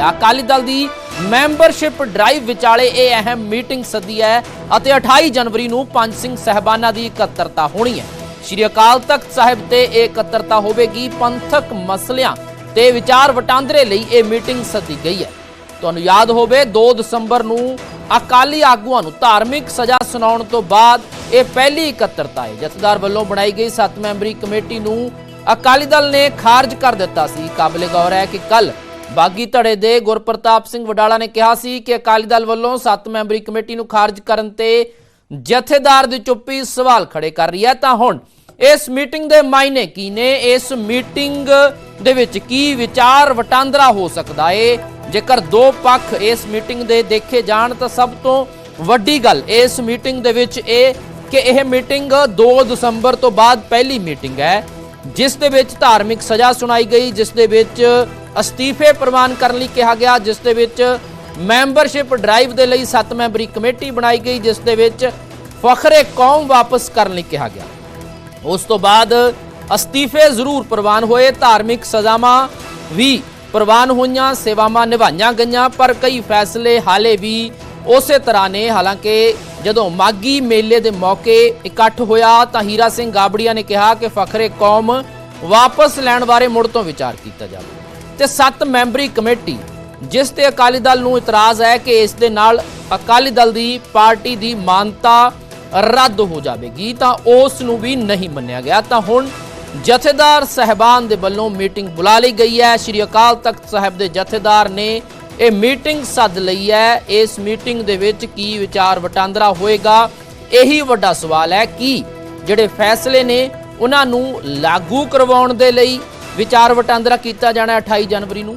ਅਕਾਲੀ ਦਲ ਦੀ membership drive ਵਿਚਾਲੇ ਇਹ ਅਹਿਮ ਮੀਟਿੰਗ ਸੱਦੀ ਹੈ ਅਤੇ 28 ਜਨਵਰੀ ਨੂੰ ਪੰਜ ਸਿੰਘ ਸਹਿਬਾਨਾਂ ਦੀ ਇਕੱਤਰਤਾ ਹੋਣੀ ਹੈ। ਸ਼੍ਰੀ ਅਕਾਲ ਤਖਤ ਸਾਹਿਬ ਤੇ ਇਹ ਇਕੱਤਰਤਾ ਹੋਵੇਗੀ, ਪੰਥਕ ਮਸਲਿਆਂ ਤੇ ਵਿਚਾਰ ਵਟਾਂਦਰੇ ਲਈ ਇਹ ਮੀਟਿੰਗ ਸੱਦੀ ਗਈ ਹੈ। ਤੁਹਾਨੂੰ ਯਾਦ ਹੋਵੇ 2 ਦਸੰਬਰ ਨੂੰ ਅਕਾਲੀ ਆਗੂਆਂ ਨੂੰ ਧਾਰਮਿਕ ਸਜ਼ਾ ਸੁਣਾਉਣ ਤੋਂ ਬਾਅਦ ਇਹ ਪਹਿਲੀ ਇਕੱਤਰਤਾ ਹੈ। ਜਥੇਦਾਰ ਵੱਲੋਂ ਬਣਾਈ ਗਈ 7 ਮੈਂਬਰੀ ਕਮੇਟੀ ਨੂੰ ਅਕਾਲੀ ਦਲ ਨੇ ਖਾਰਜ ਕਰ ਦਿੱਤਾ ਸੀ। ਕਾਬਲੇ ਗੌਰ ਹੈ ਕਿ ਕੱਲ ਬਾਗੀ ਧੜੇ ਦੇ ਗੁਰਪ੍ਰਤਾਪ ਸਿੰਘ ਵਡਾਲਾ ਨੇ ਕਿਹਾ ਸੀ ਕਿ ਅਕਾਲੀ ਦਲ ਵੱਲੋਂ 7 ਮੈਂਬਰੀ ਕਮੇਟੀ ਨੂੰ ਖਾਰਜ ਕਰਨ ਤੇ ਜਥੇਦਾਰ ਦੀ ਚੁੱਪੀ ਸਵਾਲ ਖੜੇ ਕਰ ਰਹੀ ਹੈ। ਤਾਂ ਹੁਣ ਇਸ ਮੀਟਿੰਗ ਦੇ ਮਾਇਨੇ ਕੀ ਨੇ? ਇਸ ਮੀਟਿੰਗ ਦੇ ਵਿੱਚ ਕੀ ਵਿਚਾਰ ਵਟਾਂਦਰਾ ਹੋ ਸਕਦਾ ਏ? ਜੇਕਰ ਦੋ ਪੱਖ ਇਸ ਮੀਟਿੰਗ ਦੇ ਦੇਖੇ ਜਾਣ, ਤਾਂ ਸਭ ਤੋਂ ਵੱਡੀ ਗੱਲ ਇਸ ਮੀਟਿੰਗ ਦੇ ਵਿੱਚ ਇਹ ਕਿ ਇਹ ਮੀਟਿੰਗ 2 ਦਸੰਬਰ ਤੋਂ ਬਾਅਦ ਪਹਿਲੀ ਮੀਟਿੰਗ ਹੈ, ਜਿਸ ਦੇ ਵਿੱਚ ਧਾਰਮਿਕ ਸਜ਼ਾ ਸੁਣਾਈ ਗਈ, ਜਿਸ ਦੇ ਵਿੱਚ ਅਸਤੀਫੇ ਪ੍ਰਵਾਨ ਕਰਨ ਲਈ ਕਿਹਾ ਗਿਆ, ਜਿਸ ਦੇ ਵਿੱਚ ਮੈਂਬਰਸ਼ਿਪ ਡਰਾਈਵ ਦੇ ਲਈ 7 ਮੈਂਬਰੀ ਕਮੇਟੀ ਬਣਾਈ ਗਈ, ਜਿਸ ਦੇ ਵਿੱਚ ਫਖਰੇ ਕੌਮ ਵਾਪਸ ਕਰਨ ਲਈ ਕਿਹਾ ਗਿਆ। ਉਸ ਤੋਂ ਬਾਅਦ ਅਸਤੀਫੇ ਜ਼ਰੂਰ ਪ੍ਰਵਾਨ ਹੋਏ, ਧਾਰਮਿਕ ਸਜ਼ਾਵਾਂ ਵੀ ਪ੍ਰਵਾਨ ਹੋਈਆਂ, ਸੇਵਾਵਾਂ ਨਿਭਾਈਆਂ ਗਈਆਂ, ਪਰ ਕਈ ਫੈਸਲੇ ਹਾਲੇ ਵੀ ਉਸੇ ਤਰ੍ਹਾਂ ਨੇ। ਹਾਲਾਂਕਿ ਜਦੋਂ ਮਾਗੀ ਮੇਲੇ ਦੇ ਮੌਕੇ ਇਕੱਠ ਹੋਇਆ, ਤਾਂ ਹੀਰਾ ਸਿੰਘ ਗਾਬੜੀਆ ਨੇ ਕਿਹਾ ਕਿ ਫਖਰੇ ਕੌਮ ਵਾਪਸ ਲੈਣ ਬਾਰੇ ਮੁੜ ਤੋਂ ਵਿਚਾਰ ਕੀਤਾ ਜਾਵੇ। ਤੇ 7 ਮੈਂਬਰੀ ਕਮੇਟੀ, ਜਿਸ ਤੇ ਅਕਾਲੀ ਦਲ ਨੂੰ ਇਤਰਾਜ਼ ਹੈ ਕਿ ਇਸ ਦੇ ਨਾਲ ਅਕਾਲੀ ਦਲ ਦੀ ਪਾਰਟੀ ਦੀ ਮਾਨਤਾ ਰੱਦ ਹੋ ਜਾਵੇਗੀ, ਤਾਂ ਉਸ ਨੂੰ ਵੀ ਨਹੀਂ ਮੰਨਿਆ ਗਿਆ। ਤਾਂ ਹੁਣ ਜਥੇਦਾਰ ਸਹਿਬਾਨ ਦੇ ਵੱਲੋਂ ਮੀਟਿੰਗ ਬੁਲਾ ਲਈ ਗਈ ਹੈ। ਸ਼੍ਰੀ ਅਕਾਲ ਤਖਤ ਸਾਹਿਬ ਦੇ ਜਥੇਦਾਰ ਨੇ ਇਹ ਮੀਟਿੰਗ ਸੱਦ ਲਈ ਹੈ। ਇਸ ਮੀਟਿੰਗ ਦੇ ਵਿੱਚ ਕੀ ਵਿਚਾਰ ਵਟਾਂਦਰਾ ਹੋਏਗਾ, ਇਹੀ ਵੱਡਾ ਸਵਾਲ ਹੈ ਕਿ ਜਿਹੜੇ ਫੈਸਲੇ ਨੇ, ਉਹਨਾਂ ਨੂੰ ਲਾਗੂ ਕਰਵਾਉਣ ਦੇ ਲਈ ਵਿਚਾਰ ਵਟਾਂਦਰਾ ਕੀਤਾ ਜਾਣਾ ਹੈ 28 ਜਨਵਰੀ ਨੂੰ।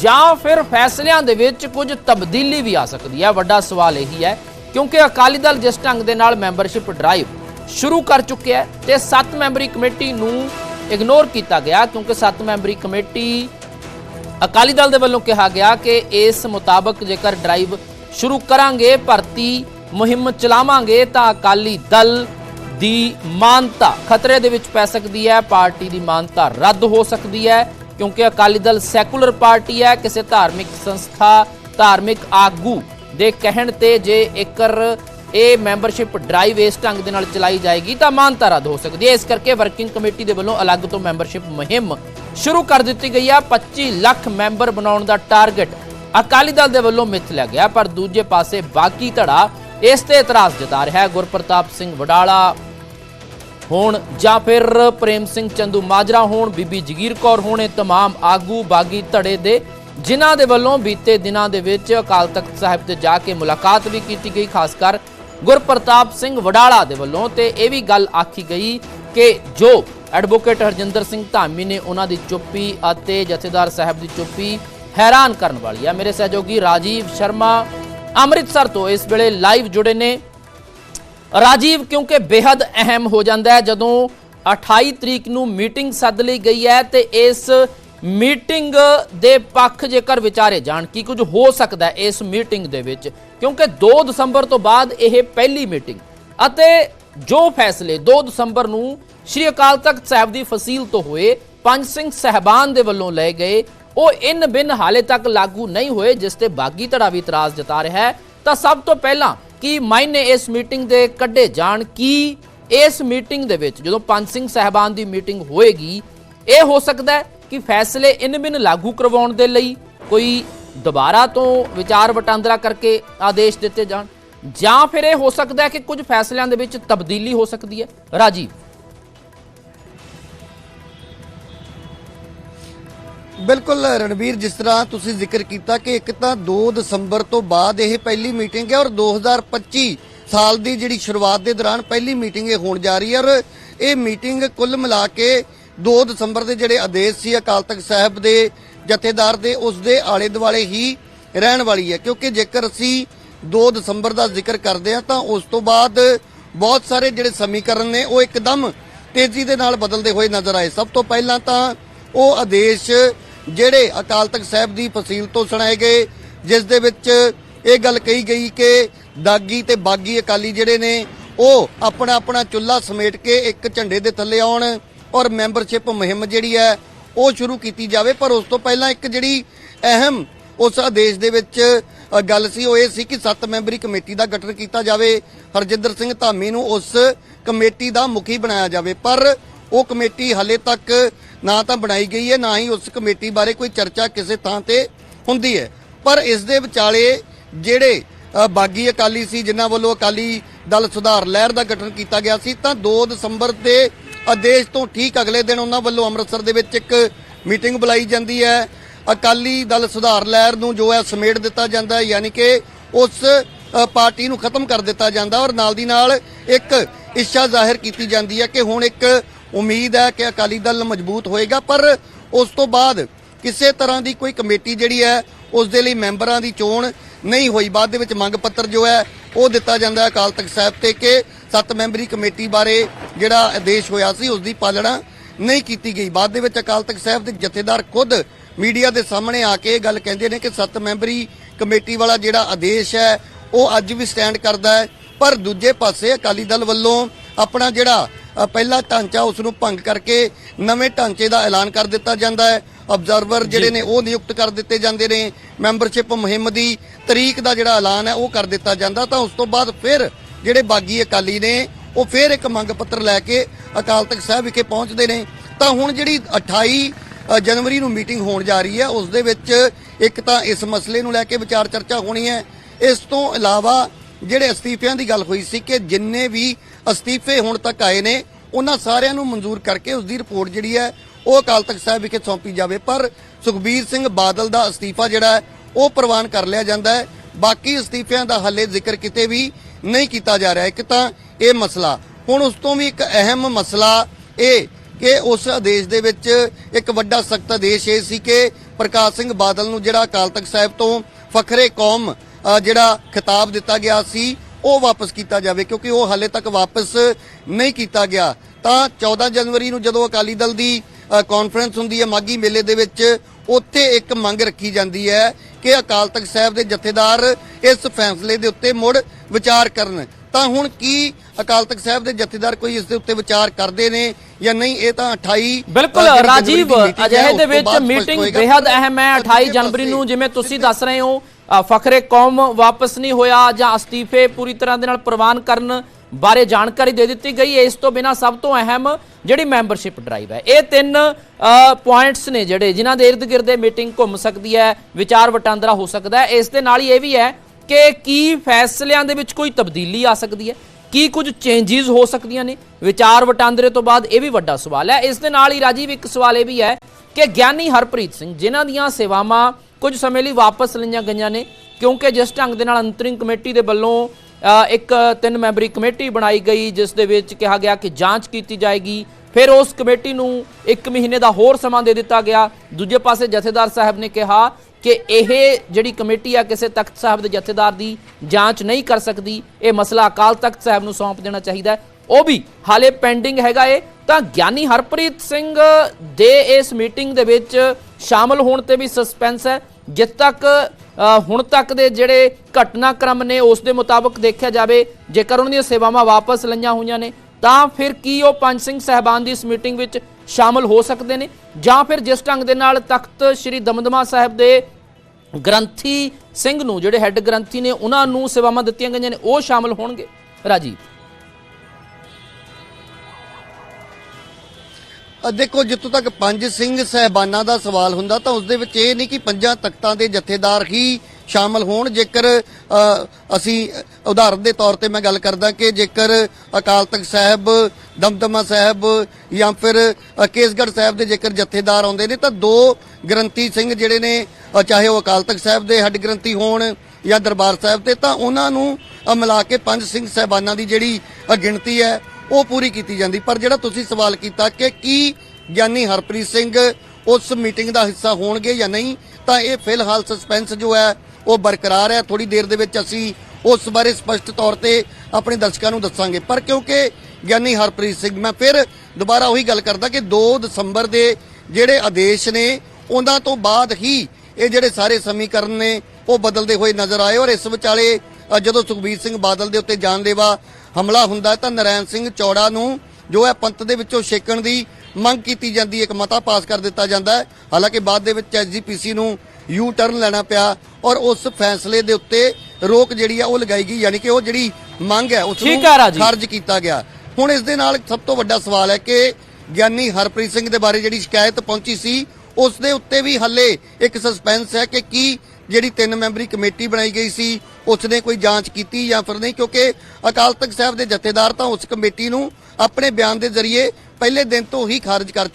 ਜਾਂ ਫਿਰ ਫੈਸਲਿਆਂ ਦੇ ਵਿੱਚ ਕੁਝ ਤਬਦੀਲੀ ਵੀ ਆ ਸਕਦੀ ਹੈ। ਵੱਡਾ ਸਵਾਲ ਇਹੀ ਹੈ, ਕਿਉਂਕਿ ਅਕਾਲੀ ਦਲ ਜਿਸ ਢੰਗ ਦੇ ਨਾਲ ਮੈਂਬਰਸ਼ਿਪ ਡਰਾਈਵ ਸ਼ੁਰੂ ਕਰ ਚੁੱਕਿਆ ਹੈ ਤੇ 7 ਮੈਂਬਰੀ ਕਮੇਟੀ ਨੂੰ ਇਗਨੋਰ ਕੀਤਾ ਗਿਆ, ਕਿਉਂਕਿ 7 ਮੈਂਬਰੀ ਕਮੇਟੀ ਅਕਾਲੀ ਦਲ ਦੇ ਵੱਲੋਂ ਕਿਹਾ ਗਿਆ ਕਿ ਇਸ ਮੁਤਾਬਕ ਜੇਕਰ ਡਰਾਈਵ ਸ਼ੁਰੂ ਕਰਾਂਗੇ, ਭਰਤੀ ਮੁਹਿੰਮ ਚਲਾਵਾਂਗੇ, ਤਾਂ ਅਕਾਲੀ ਦਲ ਦੀ ਮਾਨਤਾ। ਖਤਰੇ ਦੇ ਵਿੱਚ ਪੈ ਸਕਦੀ ਹੈ, ਪਾਰਟੀ ਦੀ ਮਾਨਤਾ ਰੱਦ ਹੋ ਸਕਦੀ ਹੈ, ਕਿਉਂਕਿ ਅਕਾਲੀ ਦਲ ਸੈਕੂਲਰ ਪਾਰਟੀ ਹੈ, ਕਿਸੇ ਧਾਰਮਿਕ ਸੰਸਥਾ, ਧਾਰਮਿਕ ਆਗੂ ਦੇ ਕਹਿਣ ਤੇ ਜੇ ਇੱਕਰ ਇਹ ਮੈਂਬਰਸ਼ਿਪ ਡਰਾਈਵ ਇਸ ਢੰਗ ਦੇ ਨਾਲ ਚਲਾਈ ਜਾਏਗੀ, ਤਾਂ ਮਾਨਤਾ ਰੱਦ ਹੋ ਸਕਦੀ ਹੈ। ਇਸ ਕਰਕੇ ਵਰਕਿੰਗ ਕਮੇਟੀ ਦੇ ਵੱਲੋਂ ਅਲੱਗ ਤੋਂ ਮੈਂਬਰਸ਼ਿਪ ਮੁਹਿੰਮ ਸ਼ੁਰੂ ਕਰ ਦਿੱਤੀ ਗਈ ਹੈ 25 ਲੱਖ ਮੈਂਬਰ ਬਣਾਉਣ ਦਾ ਟਾਰਗੇਟ ਅਕਾਲੀ ਦਲ ਦੇ ਵੱਲੋਂ ਮਿੱਥ ਲਿਆ ਗਿਆ, ਪਰ ਦੂਜੇ ਪਾਸੇ ਬਾਕੀ ਧੜਾ ਇਸ ਤੇ ਇਤਰਾਜ਼ ਜਤਾ ਰਿਹਾ ਹੈ। ਗੁਰਪ੍ਰਤਾਪ ਸਿੰਘ ਵਡਾਲਾ ਹੋਣ ਜਾਂ ਫਿਰ ਪ੍ਰੇਮ ਸਿੰਘ ਚੰਦੂ ਮਾਜਰਾ ਹੋਣ ਬੀਬੀ ਜਗੀਰ ਕੌਰ ਹੋਣ ਇਹ तमाम ਆਗੂ ਬਾਗੀ ਧੜੇ ਦੇ ਜਿਨ੍ਹਾਂ ਦੇ ਵੱਲੋਂ ਬੀਤੇ ਦਿਨਾਂ ਦੇ ਵਿੱਚ ਅਕਾਲ ਤਖਤ ਸਾਹਿਬ ਤੇ ਜਾ ਕੇ ਮੁਲਾਕਾਤ ਵੀ ਕੀਤੀ ਗਈ ਖਾਸ ਕਰ ਗੁਰਪ੍ਰਤਾਪ ਸਿੰਘ ਵਡਾਲਾ ਦੇ ਵੱਲੋਂ ਤੇ ਇਹ ਵੀ ਗੱਲ ਆਖੀ ਗਈ ਕਿ ਜੋ ਐਡਵੋਕੇਟ ਹਰਜਿੰਦਰ ਸਿੰਘ ਧਾਮੀ ਨੇ ਉਹਨਾਂ ਦੀ ਚੁੱਪੀ ਅਤੇ ਜਥੇਦਾਰ ਸਾਹਿਬ ਦੀ ਚੁੱਪੀ ਹੈਰਾਨ ਕਰਨ ਵਾਲੀ ਹੈ ਮੇਰੇ ਸਹਿਯੋਗੀ ਰਾਜੀਵ ਸ਼ਰਮਾ ਅੰਮ੍ਰਿਤਸਰ ਤੋਂ ਇਸ ਵੇਲੇ ਲਾਈਵ ਜੁੜੇ ਨੇ ਰਾਜੀਵ, ਕਿਉਂਕਿ ਬੇहद ਅਹਿਮ ਹੋ ਜਾਂਦਾ ਹੈ, ਜਦੋਂ 28 ਤਰੀਕ ਨੂੰ ਮੀਟਿੰਗ ਸੱਦ ਲਈ ਗਈ ਹੈ ਤੇ ਇਸ ਮੀਟਿੰਗ ਦੇ ਪੱਖ ਜੇਕਰ ਵਿਚਾਰੇ ਜਾਣ, ਕੀ ਕੁਝ ਹੋ ਸਕਦਾ ਹੈ ਇਸ ਮੀਟਿੰਗ ਦੇ ਵਿੱਚ? ਕਿਉਂਕਿ 2 ਦਸੰਬਰ ਤੋਂ ਬਾਅਦ ਇਹ ਪਹਿਲੀ ਮੀਟਿੰਗ। ਅਤੇ ਜੋ ਫੈਸਲੇ 2 ਦਸੰਬਰ ਨੂੰ ਸ਼੍ਰੀ ਅਕਾਲ ਤਖਤ ਸਾਹਿਬ ਦੀ ਫਸੀਲ ਤੋਂ ਹੋਏ, ਪੰਜ ਸਿੰਘ ਸਹਿਬਾਨ ਦੇ ਵੱਲੋਂ ਲਏ ਗਏ, ਉਹ ਇਨ ਬਿਨ ਹਾਲੇ ਤੱਕ ਲਾਗੂ ਨਹੀਂ ਹੋਏ, ਜਿਸ ਤੇ ਬਾਗੀ ਧੜਾ ਵੀ ਇਤਰਾਜ਼ ਜਤਾ ਰਿਹਾ ਹੈ। ਤਾਂ ਸਭ ਤੋਂ ਪਹਿਲਾਂ ਕੀ ਮਾਇਨੇ ਇਸ ਮੀਟਿੰਗ ਦੇ ਕੱਢੇ ਜਾਣ ਕੀ? ਇਸ ਮੀਟਿੰਗ ਦੇ ਵਿੱਚ ਜਦੋਂ ਪੰਜ ਸਿੰਘ ਸਹਿਬਾਨ ਦੀ ਮੀਟਿੰਗ ਹੋਏਗੀ, ਇਹ ਹੋ ਸਕਦਾ ਹੈ ਕਿ ਫੈਸਲੇ ਇਨ ਬਿਨ ਲਾਗੂ ਕਰਵਾਉਣ ਦੇ ਲਈ ਕੋਈ ਦੁਬਾਰਾ ਤੋਂ ਵਿਚਾਰ ਵਟਾਂਦਰਾ ਕਰਕੇ ਆਦੇਸ਼ ਦਿੱਤੇ ਜਾਣ। ਜਾਂ ਫਿਰ ਇਹ ਹੋ ਸਕਦਾ ਹੈ ਕਿ ਕੁਝ ਫੈਸਲਿਆਂ ਦੇ ਵਿੱਚ ਤਬਦੀਲੀ ਹੋ ਸਕਦੀ ਹੈ। ਰਾਜੀਵ। ਬਿਲਕੁਲ, ਰਣਵੀਰ, ਜਿਸ ਤਰ੍ਹਾਂ ਤੁਸੀਂ ਜ਼ਿਕਰ ਕੀਤਾ ਕਿ ਇੱਕ ਤਾਂ 2 ਦਸੰਬਰ ਤੋਂ ਬਾਅਦ ਇਹ ਪਹਿਲੀ ਮੀਟਿੰਗ ਹੈ ਔਰ 2025 ਸਾਲ ਦੀ ਜਿਹੜੀ ਸ਼ੁਰੂਆਤ ਦੇ ਦੌਰਾਨ ਪਹਿਲੀ ਮੀਟਿੰਗ ਇਹ ਹੋਣ ਜਾ ਰਹੀ ਹੈ ਔਰ ਇਹ ਮੀਟਿੰਗ ਕੁੱਲ ਮਿਲਾ ਕੇ 2 ਦਸੰਬਰ ਦੇ ਜਿਹੜੇ ਆਦੇਸ਼ ਸੀ, ਅਕਾਲ ਤਖਤ ਸਾਹਿਬ ਦੇ ਜਥੇਦਾਰ ਦੇ, ਉਸ ਦੇ ਆਲੇ ਦੁਆਲੇ ਹੀ ਰਹਿਣ ਵਾਲੀ ਹੈ। ਕਿਉਂਕਿ ਜੇਕਰ ਅਸੀਂ 2 ਦਸੰਬਰ ਦਾ ਜ਼ਿਕਰ ਕਰਦੇ ਹਾਂ ਤਾਂ ਉਸ ਤੋਂ ਬਾਅਦ ਬਹੁਤ ਸਾਰੇ ਜਿਹੜੇ ਸਮੀਕਰਨ ਨੇ ਉਹ ਇੱਕਦਮ ਤੇਜ਼ੀ ਦੇ ਨਾਲ ਬਦਲਦੇ ਹੋਏ ਨਜ਼ਰ ਆਏ। ਸਭ ਤੋਂ ਪਹਿਲਾਂ ਤਾਂ ਉਹ ਆਦੇਸ਼ ਜਿਹੜੇ ਅਕਾਲ ਤਖਤ ਸਾਹਿਬ ਦੀ ਫਸੀਲ ਤੋਂ ਸੁਣਾਏ ਗਏ, ਜਿਸ ਦੇ ਵਿੱਚ ਇਹ ਗੱਲ ਕਹੀ ਗਈ ਕਿ ਦਾਗੀ ਤੇ ਬਾਗੀ ਅਕਾਲੀ ਜਿਹੜੇ ਨੇ, ਉਹ ਆਪਣਾ ਆਪਣਾ ਚੁੱਲ੍ਹਾ ਸਮੇਟ ਕੇ ਇੱਕ ਝੰਡੇ ਦੇ ਥੱਲੇ ਆਉਣ ਔਰ ਮੈਂਬਰਸ਼ਿਪ ਮੁਹਿੰਮ ਜਿਹੜੀ ਹੈ, ਉਹ ਸ਼ੁਰੂ ਕੀਤੀ ਜਾਵੇ। ਪਰ ਉਸ ਤੋਂ ਪਹਿਲਾਂ ਇੱਕ ਜਿਹੜੀ ਅਹਿਮ ਉਸ ਆਦੇਸ਼ ਦੇ ਵਿੱਚ ਗੱਲ ਸੀ, ਉਹ ਇਹ ਸੀ ਕਿ 7 ਮੈਂਬਰੀ ਕਮੇਟੀ ਦਾ ਗਠਨ ਕੀਤਾ ਜਾਵੇ। ਹਰਜਿੰਦਰ ਸਿੰਘ ਧਾਮੀ ਨੂੰ ਉਸ ਕਮੇਟੀ ਦਾ ਮੁਖੀ ਬਣਾਇਆ ਜਾਵੇ। ਪਰ ਉਹ ਕਮੇਟੀ ਹਲੇ ਤੱਕ ਨਾ ਤਾਂ ਬਣਾਈ ਗਈ ਹੈ, ਨਾ ਹੀ ਉਸ ਕਮੇਟੀ ਬਾਰੇ ਕੋਈ ਚਰਚਾ ਕਿਸੇ ਥਾਂ ਤੇ ਹੁੰਦੀ ਹੈ। ਪਰ ਇਸ ਦੇ ਵਿਚਾਲੇ ਜਿਹੜੇ ਬਾਗੀ ਅਕਾਲੀ ਸੀ, ਜਿਨ੍ਹਾਂ ਵੱਲੋਂ ਅਕਾਲੀ ਦਲ ਸੁਧਾਰ ਲਹਿਰ ਦਾ ਗਠਨ ਕੀਤਾ ਗਿਆ ਸੀ, ਤਾਂ 2 ਦਸੰਬਰ ਦੇ ਆਦੇਸ਼ ਤੋਂ ਠੀਕ ਅਗਲੇ ਦਿਨ ਉਹਨਾਂ ਵੱਲੋਂ ਅੰਮ੍ਰਿਤਸਰ ਦੇ ਵਿੱਚ ਇੱਕ ਮੀਟਿੰਗ ਬੁਲਾਈ ਜਾਂਦੀ ਹੈ। ਅਕਾਲੀ ਦਲ ਸੁਧਾਰ ਲਹਿਰ ਨੂੰ ਜੋ ਹੈ ਸਮੇਟ ਦਿੱਤਾ ਜਾਂਦਾ ਹੈ, ਯਾਨੀ ਕਿ ਉਸ ਪਾਰਟੀ ਨੂੰ ਖਤਮ ਕਰ ਦਿੱਤਾ ਜਾਂਦਾ ਔਰ ਨਾਲ ਦੀ ਨਾਲ ਇੱਕ ਇੱਛਾ ਜ਼ਾਹਿਰ ਕੀਤੀ ਜਾਂਦੀ ਹੈ ਕਿ ਹੁਣ ਇੱਕ ਉਮੀਦ ਹੈ ਕਿ ਅਕਾਲੀ ਦਲ ਮਜ਼ਬੂਤ ਹੋਏਗਾ, ਪਰ ਉਸ ਤੋਂ ਬਾਅਦ ਕਿਸੇ ਤਰ੍ਹਾਂ ਦੀ ਕੋਈ ਕਮੇਟੀ ਜਿਹੜੀ ਹੈ, ਉਸ ਦੇ ਲਈ ਮੈਂਬਰਾਂ ਦੀ ਚੋਣ ਨਹੀਂ ਹੋਈ। ਬਾਅਦ ਦੇ ਵਿੱਚ ਮੰਗ ਪੱਤਰ ਜੋ ਹੈ, ਉਹ ਦਿੱਤਾ ਜਾਂਦਾ ਹੈ ਅਕਾਲ ਤਖਤ ਸਾਹਿਬ ਤੇ ਕਿ ਸੱਤ ਮੈਂਬਰੀ ਕਮੇਟੀ ਬਾਰੇ ਜਿਹੜਾ ਆਦੇਸ਼ ਹੋਇਆ ਸੀ, ਉਸ ਦੀ ਪਾਲਣਾ ਨਹੀਂ ਕੀਤੀ ਗਈ। ਬਾਅਦ ਦੇ ਵਿੱਚ ਅਕਾਲ ਤਖਤ ਸਾਹਿਬ ਦੇ ਜਥੇਦਾਰ ਖੁਦ ਮੀਡੀਆ ਦੇ ਸਾਹਮਣੇ ਆ ਕੇ ਇਹ ਗੱਲ ਕਹਿੰਦੇ ਨੇ ਕਿ ਸੱਤ ਮੈਂਬਰੀ ਕਮੇਟੀ ਵਾਲਾ ਜਿਹੜਾ ਆਦੇਸ਼ ਹੈ, ਉਹ ਅੱਜ ਵੀ ਸਟੈਂਡ ਕਰਦਾ ਹੈ। ਪਰ ਦੂਜੇ ਪਾਸੇ ਅਕਾਲੀ ਦਲ ਵੱਲੋਂ ਆਪਣਾ ਜਿਹੜਾ ਪਹਿਲਾ ਢਾਂਚਾ ਉਸ ਨੂੰ ਭੰਗ ਕਰਕੇ ਨਵੇਂ ਢਾਂਚੇ ਦਾ ਐਲਾਨ ਕਰ ਦਿੱਤਾ ਜਾਂਦਾ ਹੈ। ਅਬਜ਼ਰਵਰ ਜਿਹੜੇ ਨੇ ਉਹ ਨਿਯੁਕਤ ਕਰ ਦਿੱਤੇ ਜਾਂਦੇ ਨੇ। ਮੈਂਬਰਸ਼ਿਪ ਮੁਹਿੰਮ ਦੀ ਤਰੀਕ ਦਾ ਜਿਹੜਾ ਐਲਾਨ ਹੈ ਉਹ ਕਰ ਦਿੱਤਾ ਜਾਂਦਾ ਤਾਂ ਉਸ ਤੋਂ ਬਾਅਦ ਫਿਰ ਜਿਹੜੇ ਬਾਗੀ ਅਕਾਲੀ ਨੇ ਉਹ ਫਿਰ ਇੱਕ ਮੰਗ ਪੱਤਰ ਲੈ ਕੇ ਅਕਾਲ ਤਖਤ ਸਾਹਿਬ ਵਿਖੇ ਪਹੁੰਚਦੇ ਨੇ। ਤਾਂ ਹੁਣ ਜਿਹੜੀ 28 ਅ, ਜਨਵਰੀ ਨੂੰ ਮੀਟਿੰਗ ਹੋਣ ਜਾ ਰਹੀ ਹੈ ਉਸ ਦੇ ਵਿੱਚ ਇੱਕ ਤਾਂ ਇਸ ਮਸਲੇ ਨੂੰ ਲੈ ਕੇ ਵਿਚਾਰ ਚਰਚਾ ਹੋਣੀ ਹੈ। ਇਸ ਤੋਂ ਇਲਾਵਾ ਜਿਹੜੇ ਅਸਤੀਫਿਆਂ ਦੀ ਗੱਲ ਹੋਈ ਸੀ ਕਿ ਜਿੰਨੇ ਵੀ ਅਸਤੀਫੇ ਹੁਣ ਤੱਕ ਆਏ ਨੇ। ਉਹਨਾਂ ਸਾਰਿਆਂ ਨੂੰ ਮਨਜ਼ੂਰ ਕਰਕੇ ਉਸ ਦੀ ਰਿਪੋਰਟ ਜਿਹੜੀ ਹੈ, ਉਹ ਅਕਾਲ ਤਖਤ ਸਾਹਿਬ ਵਿਖੇ ਸੌਂਪੀ ਜਾਵੇ। ਪਰ ਸੁਖਬੀਰ ਸਿੰਘ ਬਾਦਲ ਦਾ ਅਸਤੀਫਾ ਜਿਹੜਾ ਹੈ, ਉਹ ਪ੍ਰਵਾਨ ਕਰ ਲਿਆ ਜਾਂਦਾ ਹੈ। ਬਾਕੀ ਅਸਤੀਫਿਆਂ ਦਾ ਹੱਲੇ ਜ਼ਿਕਰ ਕਿਤੇ ਵੀ ਨਹੀਂ ਕੀਤਾ ਜਾ ਰਿਹਾ। ਇੱਕ ਤਾਂ ਇਹ ਮਸਲਾ, ਹੁਣ ਉਸ ਤੋਂ ਵੀ ਇੱਕ ਅਹਿਮ ਮਸਲਾ ਇਹ ਕਿ ਉਸ ਆਦੇਸ਼ ਦੇ ਵਿੱਚ ਇੱਕ ਵੱਡਾ ਸਖਤ ਆਦੇਸ਼ ਇਹ ਸੀ ਕਿ ਪ੍ਰਕਾਸ਼ ਸਿੰਘ ਬਾਦਲ ਨੂੰ ਜਿਹੜਾ ਅਕਾਲ ਤਖਤ ਸਾਹਿਬ ਤੋਂ ਫਖਰੇ ਕੌਮ ਜਿਹੜਾ ਖਿਤਾਬ ਦਿੱਤਾ ਗਿਆ ਸੀ ਉਹ ਵਾਪਸ ਕੀਤਾ ਜਾਵੇ ਕਿਉਂਕਿ ਉਹ ਹਾਲੇ ਤੱਕ ਵਾਪਸ ਨਹੀਂ ਕੀਤਾ ਗਿਆ। ਤਾਂ 14 ਜਨਵਰੀ ਨੂੰ ਜਦੋਂ ਅਕਾਲੀ ਦਲ ਦੀ ਕਾਨਫਰੰਸ ਹੁੰਦੀ ਹੈ ਮਾਗੀ ਮੇਲੇ ਦੇ ਵਿੱਚ ਉੱਥੇ ਇੱਕ ਮੰਗ ਰੱਖੀ ਜਾਂਦੀ ਹੈ ਕਿ ਅਕਾਲ ਤਖਤ ਸਾਹਿਬ ਦੇ ਜਥੇਦਾਰ ਇਸ ਫੈਸਲੇ ਦੇ ਉੱਤੇ ਮੁੜ ਵਿਚਾਰ ਕਰਨ। ਤਾਂ ਹੁਣ ਕੀ ਅਕਾਲ ਤਖਤ ਸਾਹਿਬ ਦੇ ਜਥੇਦਾਰ ਕੋਈ ਇਸ ਦੇ ਉੱਤੇ ਵਿਚਾਰ ਕਰਦੇ ਨੇ ਜਾਂ ਨਹੀਂ ਇਹ ਤਾਂ 28 ਬਿਲਕੁਲ ਰਾਜੀਵ ਅਜਿਹੇ ਦੇ ਵਿੱਚ ਮੀਟਿੰਗ। ਬੇहद ਅਹਿਮ ਹੈ। ਪਰ 28 ਦੂਜੇ ਜਨਵਰੀ ਨੂੰ ਜਿਵੇਂ ਤੁਸੀਂ ਦੱਸ ਰਹੇ ਹੋ ਫਖਰੇ ਕੌਮ ਵਾਪਸ ਨਹੀਂ ਹੋਇਆ ਜਾਂ ਅਸਤੀਫੇ ਪੂਰੀ ਤਰ੍ਹਾਂ ਦੇ ਨਾਲ ਪ੍ਰਵਾਨ ਕਰਨ ਬਾਰੇ ਜਾਣਕਾਰੀ ਦੇ ਦਿੱਤੀ ਗਈ। ਹੈ ਇਸ ਤੋਂ ਬਿਨਾ ਸਭ ਤੋਂ ਅਹਿਮ ਜਿਹੜੀ ਮੈਂਬਰਸ਼ਿਪ ਡਰਾਈਵ ਹੈ, ਇਹ ਤਿੰਨ ਪੁਆਇੰਟਸ ਨੇ ਜਿਹੜੇ ਜਿਨ੍ਹਾਂ ਦੇ ਇਰਦ ਗਿਰਦ ਮੀਟਿੰਗ ਘੁੰਮ ਸਕਦੀ ਹੈ, ਵਿਚਾਰ ਵਟਾਂਦਰਾ ਹੋ ਸਕਦਾ ਹੈ। ਇਸ ਦੇ ਨਾਲ ਹੀ ਇਹ ਵੀ ਹੈ ਕਿ ਕੀ ਫੈਸਲਿਆਂ ਦੇ ਵਿੱਚ ਕੋਈ ਤਬਦੀਲੀ ਆ ਸਕਦੀ ਹੈ, ਕੀ ਕੁਝ ਚੇਂਜਸ ਹੋ ਸਕਦੀਆਂ ਨੇ? ਵਿਚਾਰ ਵਟਾਂਦਰੇ ਤੋਂ ਬਾਅਦ ਇਹ ਵੀ ਵੱਡਾ ਸਵਾਲ ਹੈ। ਇਸ ਦੇ ਨਾਲ ਹੀ ਰਾਜੀਵ ਇੱਕ ਸਵਾਲ ਇਹ ਵੀ ਹੈ ਕਿ ਗਿਆਨੀ ਹਰਪ੍ਰੀਤ ਸਿੰਘ, ਜਿਨ੍ਹਾਂ ਦੀਆਂ ਸੇਵਾਵਾਂ ਕੁਝ ਸਮੇਂ ਲਈ ਵਾਪਸ ਲਈਆਂ ਗਈਆਂ ਨੇ, ਕਿਉਂਕਿ ਜਿਸ ਢੰਗ ਦੇ ਨਾਲ ਅੰਤਰਿੰਗ ਕਮੇਟੀ ਦੇ ਵੱਲੋਂ ਇੱਕ ਤਿੰਨ ਮੈਂਬਰੀ ਕਮੇਟੀ ਬਣਾਈ ਗਈ, ਜਿਸ ਦੇ ਵਿੱਚ ਕਿਹਾ ਗਿਆ ਕਿ ਜਾਂਚ ਕੀਤੀ ਜਾਏਗੀ। ਫਿਰ ਉਸ ਕਮੇਟੀ ਨੂੰ 1 ਮਹੀਨੇ ਦਾ ਹੋਰ ਸਮਾਂ ਦੇ ਦਿੱਤਾ ਗਿਆ। ਦੂਜੇ ਪਾਸੇ ਜਥੇਦਾਰ ਸਾਹਿਬ ਨੇ ਕਿਹਾ ਕਿ ਇਹ ਜਿਹੜੀ ਕਮੇਟੀ ਆ, ਕਿਸੇ ਤਖਤ ਸਾਹਿਬ ਦੇ ਜਥੇਦਾਰ ਦੀ ਜਾਂਚ ਨਹੀਂ ਕਰ ਸਕਦੀ। ਇਹ ਮਸਲਾ ਅਕਾਲ ਤਖਤ ਸਾਹਿਬ ਨੂੰ ਸੌਂਪ ਦੇਣਾ ਚਾਹੀਦਾ ਉਹ ਵੀ ਹਾਲੇ ਪੈਂਡਿੰਗ ਹੈਗਾ ਏ। ਤਾਂ ਗਿਆਨੀ ਹਰਪ੍ਰੀਤ ਸਿੰਘ ਦੇ ਇਸ ਮੀਟਿੰਗ ਦੇ ਵਿੱਚ ਸ਼ਾਮਲ ਹੋਣ ਤੇ ਵੀ ਸਸਪੈਂਸ ਹੈ। ਜਿੱਤ ਤੱਕ ਹੁਣ ਤੱਕ ਦੇ ਜਿਹੜੇ ਘਟਨਾਕ੍ਰਮ ਨੇ, ਉਸ ਦੇ ਮੁਤਾਬਕ ਦੇਖਿਆ ਜਾਵੇ, ਜੇਕਰ ਉਹਨਾਂ ਦੀਆਂ ਸੇਵਾਵਾਂ ਵਾਪਸ ਲਈਆਂ ਹੋਈਆਂ ਨੇ, ਤਾਂ ਫਿਰ ਕੀ ਉਹ ਪੰਜ ਸਿੰਘ ਸਹਿਬਾਨ ਦੀ ਇਸ ਮੀਟਿੰਗ ਵਿੱਚ ਸ਼ਾਮਲ ਹੋ ਸਕਦੇ ਨੇ? ਜਾਂ ਫਿਰ ਜਿਸ ਢੰਗ ਦੇ ਨਾਲ ਤਖਤ ਸ੍ਰੀ ਦਮਦਮਾ ਸਾਹਿਬ ਦੇ ਗ੍ਰੰਥੀ ਸਿੰਘ ਨੂੰ, ਜਿਹੜੇ ਹੈੱਡ ਗ੍ਰੰਥੀ ਨੇ, ਉਹਨਾਂ ਨੂੰ ਸੇਵਾਵਾਂ ਦਿੱਤੀਆਂ ਗਈਆਂ ਨੇ, ਉਹ ਸ਼ਾਮਲ ਹੋਣਗੇ? ਰਾਜੀਵ। ਦੇਖੋ ਜਿੱਥੋਂ ਤੱਕ ਪੰਜ ਸਿੰਘ ਸਹਿਬਾਨਾਂ ਦਾ ਸਵਾਲ ਹੁੰਦਾ ਤਾਂ ਉਸ ਦੇ ਵਿੱਚ ਇਹ ਨਹੀਂ ਕਿ ਪੰਜਾਂ ਤਖਤਾਂ ਦੇ ਜਥੇਦਾਰ ਹੀ ਸ਼ਾਮਲ ਹੋਣ। ਜੇਕਰ ਅਸੀਂ ਉਦਾਹਰਨ ਦੇ ਤੌਰ ਤੇ ਮੈਂ ਗੱਲ ਕਰਦਾ ਕਿ ਜੇਕਰ ਅਕਾਲ ਤਖਤ ਸਾਹਿਬ ਦਮਦਮਾ ਸਾਹਿਬ ਜਾਂ ਫਿਰ ਅ, ਕੇਸਗੜ੍ਹ ਸਾਹਿਬ ਦੇ ਜੇਕਰ ਜਥੇਦਾਰ ਆਉਂਦੇ ਨੇ ਤਾਂ ਦੋ ਗ੍ਰੰਥੀ ਸਿੰਘ ਜਿਹੜੇ ਨੇ ਚਾਹੇ ਉਹ ਅਕਾਲ ਤਖਤ ਸਾਹਿਬ ਦੇ ਹੱਡ ਗ੍ਰੰਥੀ ਹੋਣ ਜਾਂ ਦਰਬਾਰ ਸਾਹਿਬ ਤੇ ਤਾਂ ਉਹਨਾਂ ਨੂੰ ਮਿਲਾ ਕੇ ਪੰਜ ਸਿੰਘ ਸਹਿਬਾਨਾਂ ਦੀ ਜਿਹੜੀ ਗਿਣਤੀ ਹੈ ਉਹ ਪੂਰੀ ਕੀਤੀ ਜਾਂਦੀ। ਪਰ ਜਿਹੜਾ ਤੁਸੀਂ ਸਵਾਲ ਕੀਤਾ ਕਿ ਕੀ ਗਿਆਨੀ ਹਰਪ੍ਰੀਤ ਸਿੰਘ ਉਸ ਮੀਟਿੰਗ ਦਾ ਹਿੱਸਾ ਹੋਣਗੇ ਜਾਂ ਨਹੀਂ, ਤਾਂ ਇਹ ਫਿਲਹਾਲ ਸਸਪੈਂਸ ਜੋ ਹੈ, ਉਹ ਬਰਕਰਾਰ ਹੈ। ਥੋੜੀ ਦੇਰ ਦੇ ਵਿੱਚ ਅਸੀਂ ਉਸ ਬਾਰੇ ਸਪਸ਼ਟ ਤੌਰ ਤੇ ਆਪਣੇ ਦਰਸ਼ਕਾਂ ਨੂੰ ਦੱਸਾਂਗੇ। ਪਰ ਕਿਉਂਕਿ ਗਿਆਨੀ ਹਰਪ੍ਰੀਤ ਸਿੰਘ, ਮੈਂ ਫਿਰ ਦੁਬਾਰਾ ਉਹੀ ਗੱਲ ਕਰਦਾ ਕਿ 2 ਦਸੰਬਰ ਦੇ ਜਿਹੜੇ ਆਦੇਸ਼ ਨੇ, ਉਹਨਾਂ ਤੋਂ ਬਾਅਦ ਹੀ ਇਹ ਜਿਹੜੇ ਸਾਰੇ ਸਮੀਕਰਨ ਨੇ, ਉਹ ਬਦਲਦੇ ਹੋਏ ਨਜ਼ਰ ਆਏ। ਔਰ ਇਸ ਵਿਚਾਲੇ ਜਦੋਂ ਸੁਖਬੀਰ ਸਿੰਘ ਬਾਦਲ ਦੇ ਉੱਤੇ ਜਾਨਲੇਵਾ ਹਮਲਾ ਹੁੰਦਾ ਤਾਂ ਨਰੈਣ ਸਿੰਘ ਚੌੜਾ ਨੂੰ ਜੋ ਹੈ ਪੰਥ ਦੇ ਵਿੱਚੋਂ ਛੇਕਣ ਦੀ ਮੰਗ ਕੀਤੀ ਜਾਂਦੀ ਹੈ ਇੱਕ ਮਤਾ ਪਾਸ ਕਰ ਦਿੱਤਾ ਜਾਂਦਾ ਹੈ ਹਾਲਾਂਕਿ ਬਾਅਦ ਦੇ ਵਿੱਚ ਐਸਜੀਪੀਸੀ ਨੂੰ ਯੂ ਟਰਨ ਲੈਣਾ ਪਿਆ ਔਰ ਉਸ ਫੈਸਲੇ ਦੇ ਉੱਤੇ ਰੋਕ ਜਿਹੜੀ ਆ ਉਹ ਲਗਾਈ ਗਈ ਯਾਨੀ ਕਿ ਉਹ ਜਿਹੜੀ ਮੰਗ ਹੈ ਉਸ ਰਾਜੀ। ਖਾਰਜ ਕੀਤਾ ਗਿਆ ਹੁਣ ਇਸ ਦੇ ਨਾਲ ਸਭ ਤੋਂ ਵੱਡਾ ਸਵਾਲ ਹੈ ਕਿ ਗਿਆਨੀ ਹਰਪ੍ਰੀਤ ਸਿੰਘ ਦੇ ਬਾਰੇ ਜਿਹੜੀ ਸ਼ਿਕਾਇਤ ਪਹੁੰਚੀ ਸੀ ਉਸ ਦੇ ਉੱਤੇ ਵੀ ਹੱਲੇ ਇੱਕ ਸਸਪੈਂਸ ਹੈ ਕਿ ਕੀ ਜਿਹੜੀ ਤਿੰਨ ਮੈਂਬਰੀ ਕਮੇਟੀ ਬਣਾਈ ਗਈ ਸੀ ਉਸ ਨੇ ਕੋਈ ਜਾਂਚ ਕੀਤੀ ਜਾਂ ਫਿਰ ਨਹੀਂ, ਕਿਉਂਕਿ ਅਕਾਲ ਤਖਤ ਸਾਹਿਬ ਦੇ ਜਥੇਦਾਰ ਤਾਂ ਉਸ ਕਮੇਟੀ ਨੂੰ ਆਪਣੇ ਬਿਆਨ ਦੇ ਜ਼ਰੀਏ ਪਹਿਲੇ ਦਿਨ ਤੋਂ ਹੀ ਖਾਰਜ ਕਰ